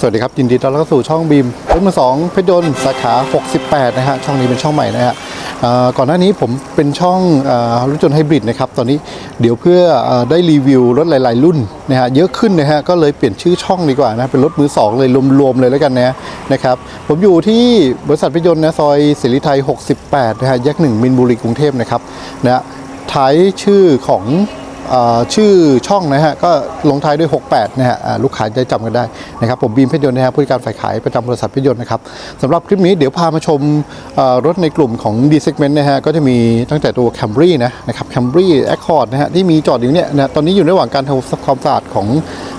สวัสดีครับ ยินดีต้อนรับสู่ช่องบีมรถมือสองเพชรยนต์สาขา 68 นะฮะ ช่องนี้เป็นช่องใหม่นะฮะก่อนหน้านี้ผมเป็นช่องรถยนต์ไฮบริดนะครับ ตอนนี้เดี๋ยวเพื่ออได้รีวิวรถหลาย ๆ รุ่นนะฮะเยอะขึ้นนะฮะก็เลยเปลี่ยนชื่อช่องดีกว่านะเป็นรถมือสองเลยรวม ๆ เลยแล้วกันนะนะครับผมอยู่ที่บริษัทเพชรยนต์นะซอยศิริไทย 68 นะฮะแยกหนึ่งมินบุรีกรุงเทพนะครับนะท้ายชื่อของ ชื่อช่องนะฮะก็ลงท้ายด้วย 68 นะฮะลูกค้าจะจำกันได้นะครับผมบีมเพชรยนต์นะฮะผู้จัดการฝ่ายขายประจำบริษัทเพชรยนต์นะครับสำหรับคลิปนี้เดี๋ยวพามาชมรถในกลุ่มของ D segment นะฮะก็จะมีตั้งแต่ตัว Camry นะนะครับ Camry Accord นะฮะที่มีจอดอยู่เนี่ยนะตอนนี้อยู่ระหว่างการทำความสะอาดของ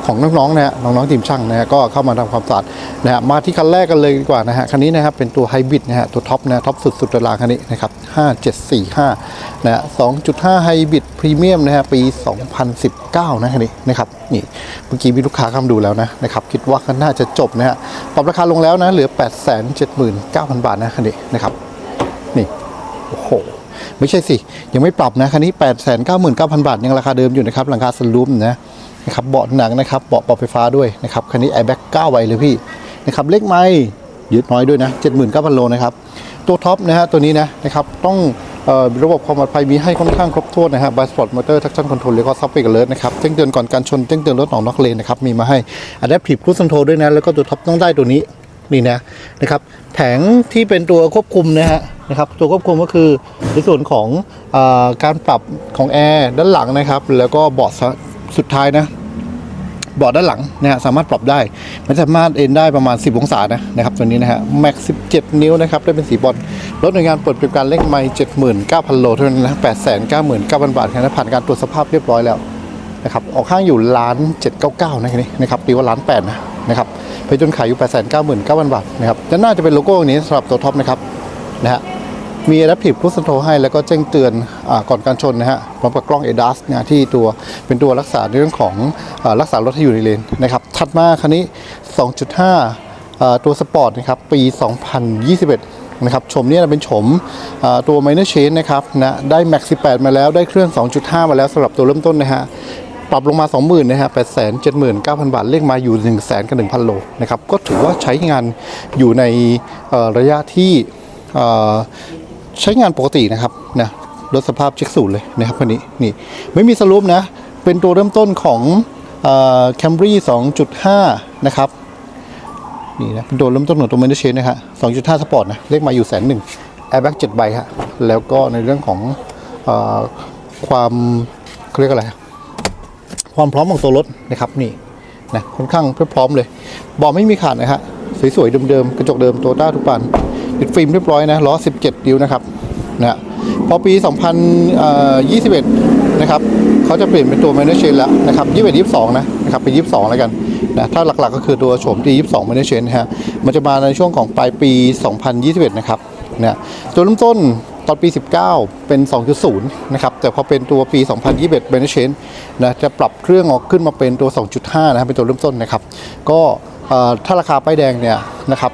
ของน้องๆนะฮะน้องๆทีมช่างนะฮะก็เข้ามาทำความสะอาดนะฮะมาที่คันแรกกันเลยดีกว่านะฮะคันนี้นะครับเป็นตัวไฮบริดนะฮะตัวท็อปนะท็อปสุดสุดตารางคันนี้นะครับ5745นะฮะ2.5ไฮบริดพรีเมียมนะฮะปี2019 นะคันนี้นะครับนี่เมื่อกี้มีลูกค้าเข้ามาดูแล้วนะนะครับคิดว่าก็น่าจะจบนะฮะปรับราคาลงแล้วนะเหลือ 879,000 บาทนะคันนี้นะครับนี่โอ้โหไม่ใช่สิ ยังไม่ปรับนะคันนี้ 899,000 บาท ยังราคาเดิมอยู่นะครับหลังคาสลูมนะนะครับเบาะหนังนะครับเบาะปรับไฟฟ้าด้วยนะครับคันนี้แอร์แบ็ก9ใบเลยพี่นะครับเลขไม้ยืดน้อยด้วยนะ 79,000โลนะครับตัวท็อปนะฮะตัวนี้นะนะครับต้อง ระบบความปลอดภัยมีให้ค่อนข้างครบถ้วนนะฮะบ y สปอร์ตมอเตอร์ทักชั่นคอนโทรลแล้วก็ซับเบรกเลิศนะครับแจ้งเตือนก่อนการชนแจ้งเตือนรถออกนอกเลนนะครับมีมาให้ Adaptive Cruise Control ด้วยนะแล้วก็ตัวท็อปต้องได้ตัวนี้นี่นะนะครับแผงที่เป็นตัวควบคุมนะฮะนะครับตัวควบคุมก็คือในส่วนของอการปรับของแอร์ด้านหลังนะครับ แล้วก็เบาะสุดท้ายนะ บาะด้านหลังนะฮะสามารถปรับได้ มันสามารถเอ็นได้ประมาณ 10 องศานะนะครับตัวนี้นะฮะแม็ก17 นิ้วนะครับได้เป็นสีบอลรถหน่วยงานเปิดบริการเลขไมล์79,000 โลเท่านั้นนะ899,000 บาทแค่นั้นผ่านการตรวจสภาพเรียบร้อยแล้วนะครับออกข้างอยู่ล้าน799นะคันนี้นะครับตีว่าล้าน8นะนะครับไปจนขายอยู่ 899,000บาทนะครับจะน่าจะเป็นโลโก้อย่างนี้สำหรับตัวท็อปนะครับนะฮะ มี Adaptive Cruise Control ให้แล้วก็แจ้งเตือนอก่อนการชนนะฮะพร้อมกับกล้อง ADAS นะที่ตัวเป็นตัวรักษาในเรื่องของอรักษารถให้อยู่ในเลนนะครับถัดมาคันนี้ 2.5 ตัวสปอร์ตนะครับปี 2021นะครับชมเนี่ยเป็นชมตัว Minor Change นะครับนะได้ Max 18 มาแล้วได้เครื่อง 2.5 มาแล้วสำหรับตัวเริ่มต้นนะฮะปรับลงมา 20,000นะฮะ879,000 บาทเลขมาอยู่ 1 0 0 0 0 0กับ1,000 โลนะครับก็ถือว่าใช้งานอยู่ในระยะที่ ใช้งานปกตินะครับนะรถสภาพเช็คศูนย์เลยนะครับคันนี้นี่ไม่มีสรุปนะ เป็นตัวเริ่มต้นของแคมบรี2.5 นะครับนี่นะเป็นตัวเริ่มต้นของตัวเมนเชนนะฮะ2.5 สปอร์ตนะ เลขมาอยู่แสนหนึ่งแอร์แบ็ก7ใบฮะแล้วก็ในเรื่องของอความเขาเรียกอะไร ความพร้อมของตัวรถนะครับนี่นะค่อนข้างพร้อมเลยบาะไม่มีขาดนะฮะสวยๆเดิมๆ กระจกเดิมโตต้าทุกปาน ติดฟิล์มเรียบร้อยนะล้อ 17 นิ้วนะครับนะพอปี 2021 นะครับเขาจะเปลี่ยนเป็นตัว m a n a g e แล้วนะครับ21 22 นะนะครับเป็น 22 แล้วกันนะถ้าหลักๆก็คือตัวโฉมที่22 m a n a g e นะฮะมันจะมาในช่วงของปลายปี 2021 นะครับนะตัวเริ่มต้นตอนปี 19 เป็น 2.0 นะครับ แต่พอเป็นตัวปี 2021 b e n e c h a n นะจะปรับเครื่องออกขึ้นมาเป็นตัว 2.5 นะครับเป็นตัวเริ่มต้นนะครับ ก็ถ้าราคาป้ายแดงเนี่ยนะครับ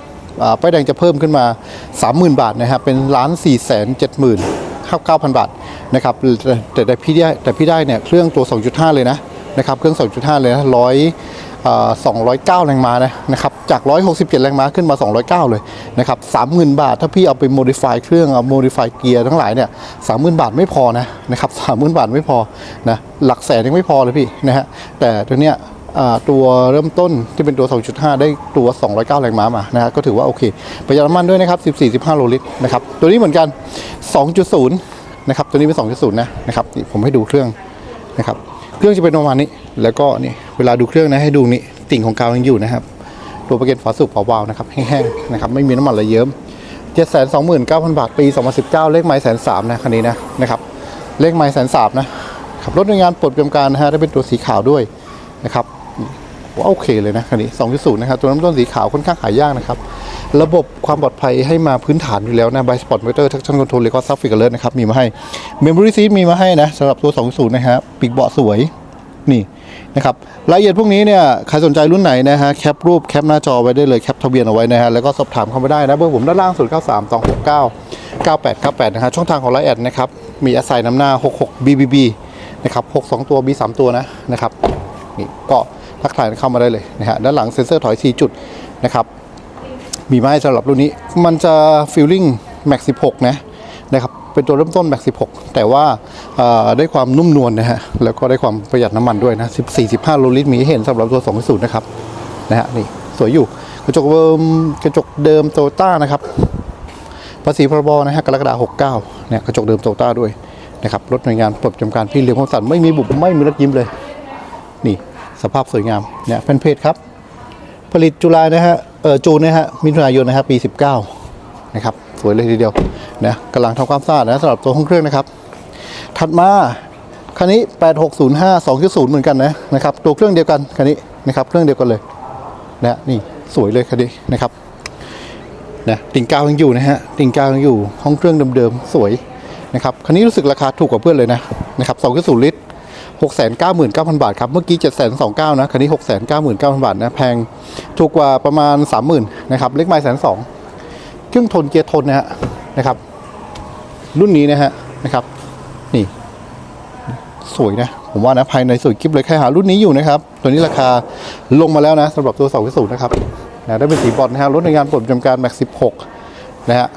ป้ายแดงจะเพิ่มขึ้นมา 30,000 บาทนะครับเป็นล้าน4 7 0 0 0 9,000บาทนะครับแต่แต่พี่ได้แต่พี่ได้เนี่ยเครื่องตัว 2.5 เลยนะนะครับเครื่อง 2.5 เลยนะร้อย209 แรงม้านะนะครับจาก 167 แรงม้าขึ้นมา 209 เลยนะครับ 30,000 บาท ถ้าพี่เอาไปโมดิฟายเครื่องเอาโมดิฟายเกียร์ทั้งหลายเนี่ย 30,000 บาทไม่พอนะนะครับ 30,000 บาทไม่พอนะหลักแสนยังไม่พอเลยพี่นะฮะแต่ตัวเนี้ย ตัวเริ่มต้นที่เป็นตัว 2.5 ได้ตัว 209 แรงม้ามานะฮะก็ถือว่าโอเค ประหยัดน้ำมันด้วยนะครับ 14-15 โลลิตรนะครับ ตัวนี้เหมือนกัน 2.0 นะครับ ตัวนี้เป็น 2.0 นะนะครับนี่ผมให้ดูเครื่องนะครับ เครื่องจะเป็นประมาณนี้ แล้วก็นี่เวลาดูเครื่องนะให้ดูนี่ติ่งของกาวยังอยู่นะครับ ตัวประกันฝาสูบฝาวาล์วนะครับแห้งๆนะครับไม่มีน้ำมันระเยิ้ม729,000 บาท ปี 2019 เลขไม้แสนสามนะคันนี้นะนะครับ เลขไม้แสนสามนะครับรถในวยงานปลดประจำการนะฮะได้เป็นตัวสีขาวด้วยนะครับ ว่าโอเคเลยนะคันนี้ 2.0 นะครับ ตัวน้ำต้นสีขาวค่อนข้างหายากนะครับ ระบบความปลอดภัยให้มาพื้นฐานอยู่แล้วนะ by sport motor traction control แล้วก็ sub figure alert นะครับ มีมาให้ memory seat มีมาให้นะสำหรับตัว 2.0 นะฮะปีกเบาะสวยนี่นะครับรายละเอียดพวกนี้เนี่ยใครสนใจรุ่นไหนนะฮะแคปรูปแคปหน้าจอไว้ได้เลยแคปทะเบียนเอาไว้นะฮะแล้วก็สอบถามเข้ามาได้นะเบอร์ผมด้านล่าง 0 9 3 2 6 9 9 8 9 8นะฮะช่องทางของไลน์แอดนะครับมีแอสไซน์นำหน้า 66 BBB นะครับ 6 2 ตัว B 3 ตัวนะนะครับนี่ก็ ทักทายเข้ามาได้เลยนะฮะด้านหลังเซ็นเซอร์ถอย 4 จุดนะครับมีไม้สำหรับรุ่นนี้มันจะฟิลลิ่ง Max 16 นะนะครับเป็นตัวเริ่มต้น Max 16 แต่ว่าได้ความนุ่มนวลนะฮะแล้วก็ได้ความประหยัดน้ำมันด้วยนะ14-15โลลิตรมีเห็นสำหรับตัว2.0นะครับนะฮะนี่สวยอยู่กระจกเดิมกระจกเดิมโตต้านะครับภาษีพรบนะฮะกรกฎาคม69เนี่ยกระจกเดิมโตต้าด้วยนะครับรถหน่วยงานปลดจำการพี่เลี้ยงความสันไม่มีบุบไม่มีรถยิ้มเลย นี่ สภาพสวยงามเนี่ยแฟนเพจครับ ผลิตจุฬานะฮะเออจูนนะฮะมิถุนายนนะฮะปี 19 นะครับ สวยเลยทีเดียวนะกำลังทำความสะอาดนะสำหรับตัวห้องเครื่องนะครับ ถัดมาคันนี้ 8605 2.0 เหมือนกันนะนะครับตัวเครื่องเดียวกันคันนี้นะครับเครื่องเดียวกันเลยนะนี่สวยเลยคันนี้นะครับนะติ่งกาวยังอยู่นะฮะติ่งกาวยังอยู่ห้องเครื่องเดิมๆสวยนะครับคันนี้รู้สึกราคาถูกกว่าเพื่อนเลยนะนะครับ2.0ลิตร 699,000 บาทครับ เมื่อกี้ 729,000นะคันนี้ 699,000 บาทนะ แพง ถูกกว่าประมาณ 30,000 นะครับ เล็กไม้แสนสองเครื่องทนเกียร์ทนนะฮะ นะครับ รุ่นนี้นะฮะ นะครับ นี่ สวยนะ ผมว่านะ ภายในสวยกิ๊บเลยใครหารุ่นนี้อยู่นะครับ ตัวนี้ราคาลงมาแล้วนะสำหรับตัว2.0นะครับ นะได้เป็นสีบอลนะฮะ รถในงานปลดประจำการ Max 16นะฮะ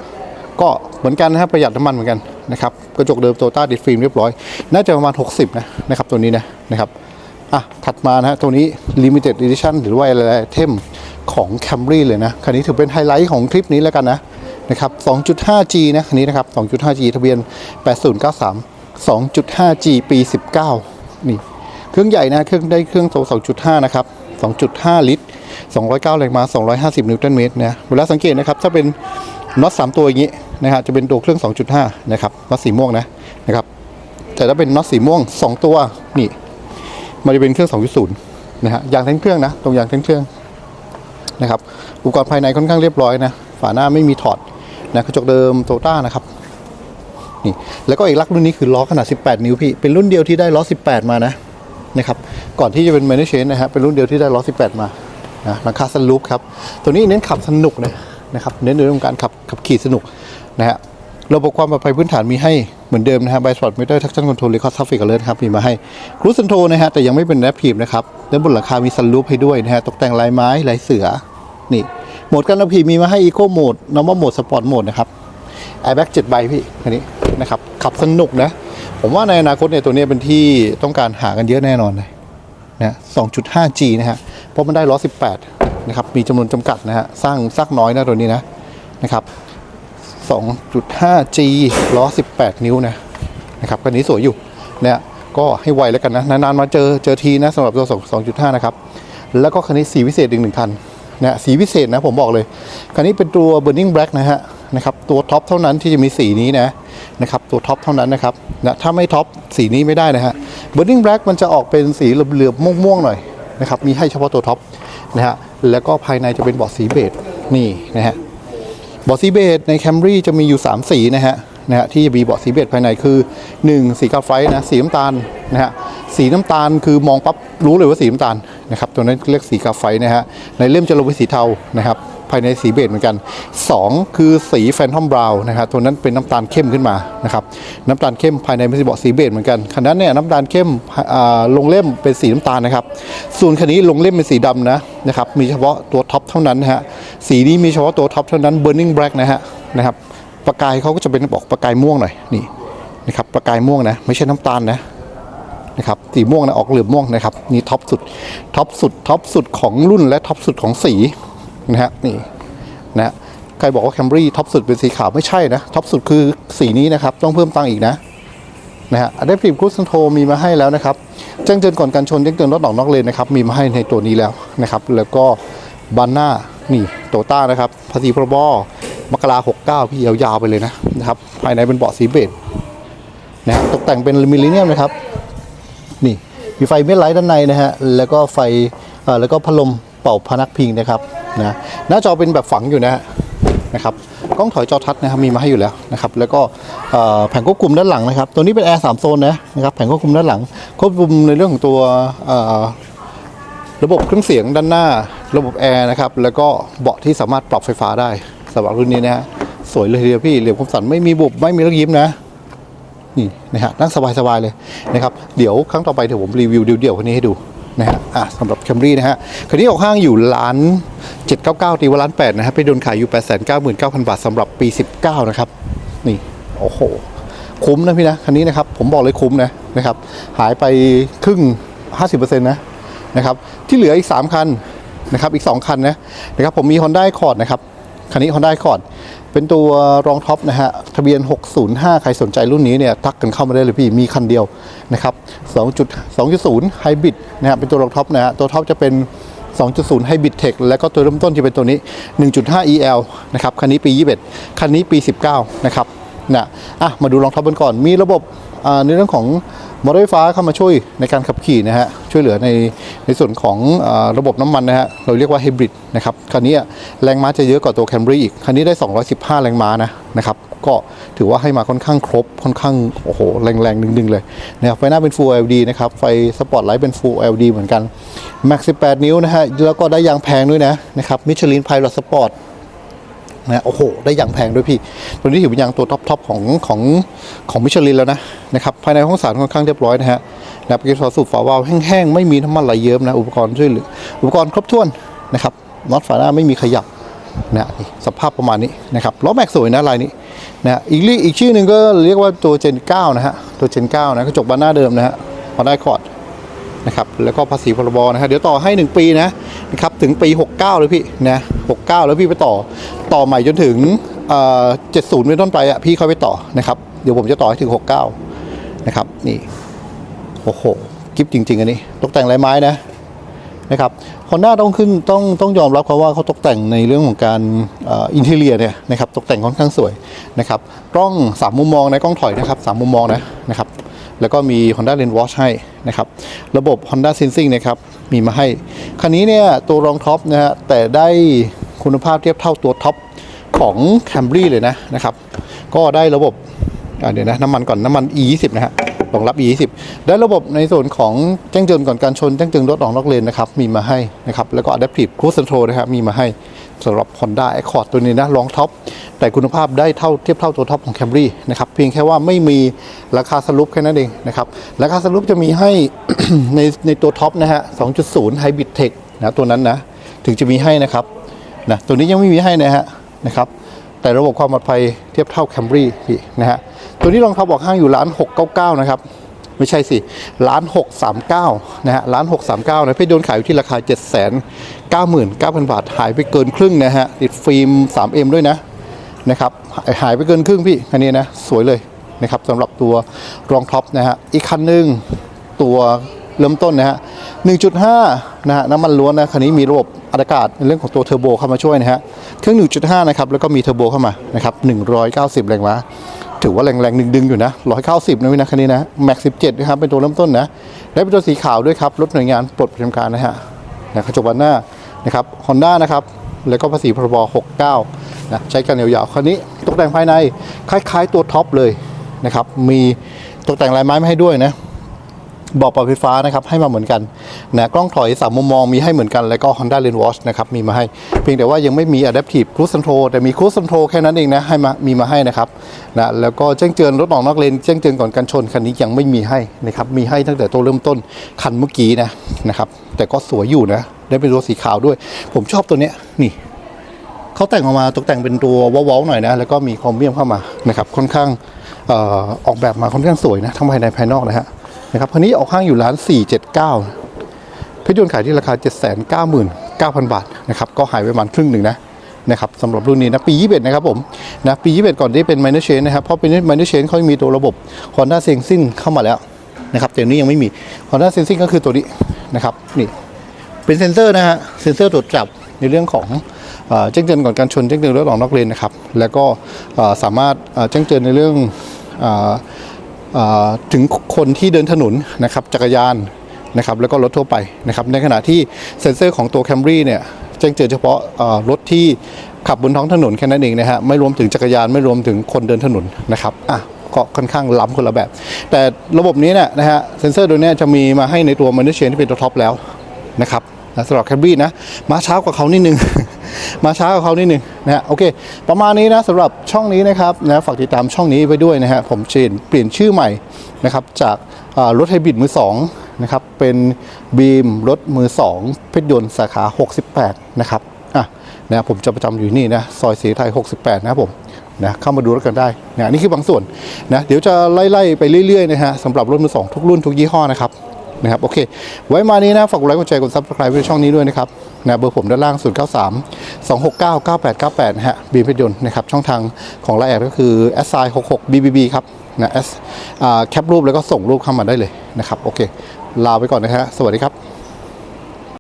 ก็เหมือนกันนะครับประหยัดน้ำมันเหมือนกัน นะครับกระจกเดิมโตต้าดิดฟิล์มเรียบร้อย น่าจะประมาณ 60 นะนะครับตัวนี้นะนะครับอะถัดมานะฮะตัวนี้ Limited Edition หรือว่าอะไรเทมของ Camry เลยนะคันนี้ถือเป็นไฮไลท์ของคลิปนี้แล้วกันนะนะครับ 2.5G นะคันนี้นะครับ 2.5G ทะเบียน 8093 2.5G ปี 19 นี่เครื่องใหญ่นะเครื่องได้เครื่องโต2.5 นะครับ 2.5 ลิตร 209 แรงม้า 250 นิวตันเมตรนะเวลาสังเกตนะครับ ถ้าเป็นน็อต3ตัวอย่างนี้ นะฮะจะเป็นตัวเครื่อง 2.5 นะครับน็อตสีม่วงนะนะครับ แต่ถ้าเป็นน็อตสีม่วง 2 ตัวนี่มันจะเป็นเครื่อง 2.0 นะฮะยางแท้งเครื่องนะตรงยางแท้งเครื่องนะครับอุปกรณ์ภายในค่อนข้างเรียบร้อยนะฝาหน้าไม่มีถอดนะกระจกเดิมโตต้านะครับนี่แล้วก็อีกลักษณ์รุ่นนี้คือล้อขนาด 18 นิ้วพี่ เป็นรุ่นเดียวที่ได้ล้อ 18 มานะนะครับ ก่อนที่จะเป็น m a n เชนนะฮะเป็นรุ่นเดียวที่ได้ล้อ 18 มานะหลังคาสลูปครับ ตัวนี้เน้นขับสนุกนะนะครับ เน้นในเรื่องของการขับขับขี่สนุก นะฮะระบบความปลอดภัยพื้นฐานมีให้เหมือนเดิมนะฮะไบสปอร์ตมิเตอร์ทักชั่นคอนโทรลเรคอร์ดทัฟฟิกอเลอร์ครับมีมาให้ครูซ c นโทนะฮะแต่ยังไม่เป็นแรปพีบนะครับด้านบนหลังคามีซันลูปให้ด้วยนะฮะตกแต่งลายไม้ลายเสือนี่โหมดการขับขี่มีมาให้อีโคโหมด normal โหมดสปอร์ตโหมดนะครับแอร์แบ็กเจ็ดใบพี่คันนี้นะครับขับสนุกนะ ผมว่าในอนาคตเนี่ยตัวนี้เป็นที่ต้องการหากันเยอะแน่นอนเลยนะ 2.5G นะฮะเพราะมันได้ล้อ18นะครับมีจำนวนจำกัดนะฮะสร้างซักน้อยนะตัวนี้นะนะครับ 2.5G ล้อ 18 นิ้วนะนะครับคันนี้สวยอยู่เนี่ยก็ให้ไวแล้วกันนะ นานๆมาเจอเจอทีนะสำหรับตัว 2.5 นะครับ แล้วก็คันนี้สีพิเศษอีกหนึ่งคันนะสีพิเศษนะผมบอกเลย คันนี้เป็นตัว Burning Black นะฮะนะครับตัวท็อปเท่านั้นที่จะมีสีนี้นะนะครับตัวท็อปเท่านั้นนะครับนะถ้าไม่ท็อปสีนี้ไม่ได้นะฮะ Burning Black มันจะออกเป็นสีเหลือบๆม่วงๆหน่อยนะครับมีให้เฉพาะตัวท็อปนะฮะแล้วก็ภายในจะเป็นเบาะสีเบจนี่นะฮะ บาะสีเบจในแคมรี่จะมีอยู่ 3 สีนะฮะนะฮะที่จะมีเบาะสีเบจภายในคือ 1 สีกาไฟนะสีน้ำตาลนะฮะสีน้ำตาลคือมองปั๊บรู้เลยว่าสีน้ำตาลนะครับตัวนั้นเรียกสีกาไฟนะฮะในเล่มจะลงเป็นสีเทานะครับ ภายในสีเบจเหมือนกัน 2 คือสีแฟนทอมบราวน์นะครับตัวนั้นเป็นน้ำตาลเข้มขึ้นมานะครับน้ำตาลเข้มภายในเป็นสีเบาะสีเบจเหมือนกันคันนั้นเนี่ยน้ำตาลเข้มลงเล่มเป็นสีน้ำตาลนะครับส่วนคันนี้ลงเล่มเป็นสีดำนะนะครับมีเฉพาะตัวท็อปเท่านั้นนะฮะสีนี้มีเฉพาะตัวท็อปเท่านั้น Burning Black นะฮะนะครับประกายเขาก็จะเป็นบอกประกายม่วงหน่อยนี่นะครับประกายม่วงนะไม่ใช่น้ำตาลนะนะครับสีม่วงนะออกเหลือบม่วงนะครับนี่ท็อปสุดท็อปสุดท็อปสุดของรุ่นและท็อปสุดของสี นะฮะนี่นะฮะใครบอกว่าแคมรี่ท็อปสุดเป็นสีขาวไม่ใช่นะท็อปสุดคือสีนี้นะครับ ต้องเพิ่มตังค์อีกนะนะฮะ Adaptive Cruise Control มีมาให้แล้วนะครับแจ้งเตือนก่อนการชนแจ้งเตือนรถออกนอกเลนนะครับ มีมาให้ในตัวนี้แล้วนะครับ แล้วก็บานหน้านี่โตต้านะครับภาษีพรบมกราหกเก้าพี่ยาวๆไปเลยนะนะครับ ภายในเป็นเบาะสีเบจนะฮะตกแต่งเป็นมิลเลเนียมนะครับ นี่มีไฟเม็ดไลท์ด้านในนะฮะแล้วก็ไฟอ่อแล้วก็พัดลม ป่าพนักพิงนะครับนะหน้าจอเป็นแบบฝังอยู่นะนะครับกล้องถอยจอทัศน์นะครับมีมาให้อยู่แล้วนะครับแล้วก็แผงควบคุมด้านหลังนะครับ ตัวนี้เป็นแอร์สามโซนนะนะครับแผงควบคุมด้านหลัง ควบคุมในเรื่องของตัวระบบเครื่องเสียงด้านหน้า ระบบแอร์นะครับแล้วก็เบาะที่สามารถปรับไฟฟ้าได้สำหรับรุ่นนี้นะฮะสวยเลยทีเดียวพี่เหลี่ยมคมสันไม่มีบุบไม่มีรอยยิ้มนะนี่นะฮะนั่งสบายๆเลยนะครับเดี๋ยวครั้งต่อไปเดี๋ยวผมรีวิวเดี่ยวๆคนนี้ให้ดู นะฮะอะสำหรับ Camry นะฮะคันนี้ออกห้างอยู่ล้าน 799ตีว่าล้าน8นะฮะไปโดนขายอยู่ 899,000 บาทสำหรับปี 19 นะครับ นี่ โอ้โห คุ้มนะพี่นะ คันนี้นะครับ ผมบอกเลยคุ้มนะนะครับ หายไปครึ่ง 50%นะนะครับ ที่เหลืออีก 3 คันนะครับ อีก 2 คันนะนะครับ ผมมี Honda Accord นะครับ คันนี้ Honda Accord เป็นตัวรองท็อปนะฮะทะเบียน 605 ใครสนใจรุ่นนี้เนี่ยทักกันเข้ามาได้เลยพี่มีคันเดียวนะครับ2.2.0 Hybrid นะฮะเป็นตัวรองท็อปนะฮะตัวท็อปจะเป็น 2.0 Hybrid Tech แล้วก็ตัวเริ่มต้นจะเป็นตัวนี้ 1.5 EL นะครับคันนี้ปี 21 คันนี้ปี 19 นะครับนะอะมาดูรองท็อปกันก่อนมีระบบ ในเรื่องของมอเตอร์ไฟฟ้าเข้ามาช่วยในการขับขี่นะฮะช่วยเหลือในในส่วนของอระบบน้ำมันนะฮะเราเรียกว่าไฮบริดนะครับคันนี้แรงม้าจะเยอะกว่าตัว Camry อีกคันนี้ได้ 215 แรงม้านะนะครับก็ถือว่าให้มาค่อนข้างครบค่อนข้างโอ้โหแรงๆดึงๆเลยนะครับไฟหน้าเป็น Full LED นะครับไฟสปอร์ตไลท์เป็น Full LED เหมือนกัน Max 18 นิ้วนะฮะแล้วก็ได้ยางแพงด้วยนะนะครับมิชลินไพลอตสปอร์ต นะโอ้โห ได้อย่างแพงด้วยพี่ ตัวนี้ถือเป็นยางตัวท็อปทอปของของของมิชลินแล้วนะนะครับภายในห้องสารค่อนข้างเรียบร้อยนะฮะนะครับเกียร์สูบฝาวาล์วแห้งๆ ไม่มีน้ำมันไหลเยิ้มนะอุปกรณ์ช่วยเหลืออุปกรณ์ครบถ้วนนะครับน็อตฝาหน้าไม่มีขยับนะนี่สภาพประมาณนี้นะครับล้อแม็กสวยนะลายนี้นะอีกเรีอีกชื่อหนึ่งก็เรียกว่าตัวเจน9นะฮะตัวเจน9นะกระจกบานหน้าเดิมนะฮะพอได้คอร์ด นะครับแล้วก็ภาษีพรบนะฮะเดี๋ยวต่อให้ 1 ปีนะนะครับถึงปี 69 เลยพี่นะ69 แล้วพี่ไปต่อต่อใหม่จนถึงเอ่อ70เป็นต้นไปอะพี่ค่อยไปต่อนะครับเดี๋ยวผมจะต่อให้ถึง 69 นะครับนี่โอ้โหกิฟจริง ๆ อันนี้ ตกแต่งลายไม้นะนะครับฮอนด้าต้องขึ้นต้องต้องยอมรับเขาว่าเขาตกแต่งในเรื่องของการอินเทเลียเนี่ยนะครับตกแต่งค่อนข้างสวยนะครับกล้อง3มุมมองนะกล้องถอยนะครับ3มุมมองนะนะครับ แล้วก็มี Honda Lane Watch ให้นะครับ ระบบ Honda Sensing นะครับ มีมาให้ คันนี้เนี่ยตัวรองท็อปนะฮะ แต่ได้คุณภาพเทียบเท่าตัวท็อปของ Camry เลยนะนะครับ ก็ได้ระบบเดี๋ยวนะน้ำมันก่อนน้ำมัน E20 นะฮะ รองรับ E20 ได้ระบบในส่วนของแจ้งเตือนก่อนการชนแจ้งเตือนรถออกนอกเลนนะครับมีมาให้นะครับแล้วก็ Adaptive Cruise Control นะครับมีมาให้สำหรับ Honda Accord ตัวนี้นะรองท็อปแต่คุณภาพได้เท่าเทียบเท่าตัวท็อปของ Camry นะครับเพียงแค่ว่าไม่มีราคาสรุปแค่นั้นเองนะครับราคาสรุปจะมีให้ในในตัวท็อปนะฮะ 2.0 Hybrid Tech นะตัวนั้นนะถึงจะมีให้นะครับนะตัวนี้ยังไม่มีให้นะฮะนะครับ แต่ระบบความปลอดภัยเทียบเท่า Camry พี่นะฮะตัวนี้รองท็อปบอกห้างอยู่ล้าน 699 นะครับ ไม่ใช่สิล้านหกสามเก้านะฮะล้านหกสามเก้านะพี่โดนขายอยู่ที่ราคาเจ็ดแสนเก้าหมื่นเก้าพันบาท หายไปเกินครึ่งนะฮะติดฟิล์ม 3M ด้วยนะนะครับหายหายไปเกินครึ่งพี่อันนี้นะสวยเลยนะครับสำหรับตัวรองท็อปนะฮะอีกคันหนึ่งตัว เริ่มต้นนะฮะ1.5นะฮะน้ำมันล้วนนะคันนี้มีระบบอากาศในเรื่องของตัวเทอร์โบเข้ามาช่วยนะฮะเครื่อง 1.5 นะครับ แล้วก็มีเทอร์โบเข้ามานะครับ190 แรงม้าถือว่าแรงๆดึงๆอยู่นะ 190 นะวินะคันนี้นะแม็ก17 นะครับ เป็นตัวเริ่มต้นนะ ได้เป็นตัวสีขาวด้วยครับ รถหน่วยงานปลดประจำการนะฮะนะกระจกบานหน้านะครับฮอนด้านะครับ แล้วก็ภาษีพรบ 69 นะ ใช้กันยาวๆคันนี้ตกแต่งภายในคล้ายๆตัวท็อปเลยนะครับ มีตกแต่งลายไม้มาให้ด้วยนะ บอกปรับไฟฟ้านะครับให้มาเหมือนกันนะกล้องถอยสามมุมมองมีให้เหมือนกัน แล้วก็ Honda Lane Watch นะครับมีมาให้ เพียงแต่ว่ายังไม่มี Adaptive Cruise Control แต่มี Cruise Control แค่นั้นเองนะให้มามีมาให้นะครับนะแล้วก็แจ้งเตือนรถออกนอกเลนแจ้งเตือนก่อนการชนคันนี้ยังไม่มีให้นะครับมีให้ตั้งแต่ตัวเริ่มต้นคันเมื่อกี้นะนะครับแต่ก็สวยอยู่นะได้เป็นตัวสีขาวด้วย ผมชอบตัวเนี้ยนี่เขาแต่งออกมาตกแต่งเป็นตัวว้าๆหน่อยนะแล้วก็มีคอมเบียมเข้ามานะครับค่อนข้างออออกแบบมาค่อนข้างสวยนะทั้งภายในภายนอกนะฮะ นะครับคันนี้ออกข้างอยู่ล้าน 479เพชรยนต์ขายที่ราคา 799,000 บาทนะครับก็หายไปประมาณครึ่งหนึ่งนะนะครับสำหรับรุ่นนี้นะปี 21 นะครับผมนะปี 21 ก่อนที่เป็น minor change นะครับ เพราะเป็น minor change เขามีตัวระบบ Honda Sensing เข้ามาแล้วนะครับแต่นี้ยังไม่มี Honda Sensing ก็คือตัวนี้นะครับนี่เป็นเซนเซอร์นะฮะเซนเซอร์ตรวจจับในเรื่องของแจ้งเตือนก่อนการชนแจ้งเตือนรถออกนอกเลนนะครับแล้วก็สามารถแจ้งเตือนในเรื่องอ ถึงคนที่เดินถนนนะครับจักรยานนะครับแล้วก็รถทั่วไปนะครับในขณะที่เซ็นเซอร์ของตัว Camry เนี่ยแจ้งเตือนเฉพาะรถที่ขับบนท้องถนนแค่นั้นเองนะฮะไม่รวมถึงจักรยานไม่รวมถึงคนเดินถนนนะครับอะก็ค่อนข้างล้ำคนละแบบ แต่ระบบนี้เนี่ยนะฮะเซ็นเซอร์ตัวนี้จะมีมาให้ในตัวมันเชนที่เป็นตัวท็อปแล้วนะครับสำหรับแคมรี่นะมาเช้ากว่าเขานิดนึง มาช้ากว่าเขานิดนึงนะฮะโอเค ประมาณนี้นะสำหรับช่องนี้นะครับนะฝากติดตามช่องนี้ไว้ด้วยนะฮะผมเชนเปลี่ยนชื่อใหม่นะครับจากรถไฮบริดมือสองนะครับเป็นบีมรถมือ 2 เพชรยนต์สาขา 68 นะครับอะนะผมจะประจำอยู่นี่นะซอยศรีไทย 68 นะครับผมนะเข้ามาดูแล้วกันได้นะนี่คือบางส่วนนะเดี๋ยวจะไล่ๆไปเรื่อยๆนะฮะสำหรับรถมือ2ทุกรุ่นทุกยี่ห้อนะครับนะครับโอเค ไว้มานี้นะฝากกดไลค์กดแชร์กดซับสไครป์ไว้ช่องนี้ด้วยนะครับ นะเบอร์ผมด้านล่าง 0 9 3 2 6 9 9 8 9 8นะฮะบีมเพชรยนต์นะครับ ช่องทางของไลน์แอดก็คือ s i 6 6 bbb ครับนะ s อ่าแคปรูปแล้วก็ส่งรูปเข้ามาได้เลยนะครับ โอเค ลาไปก่อนนะฮะ สวัสดีครับ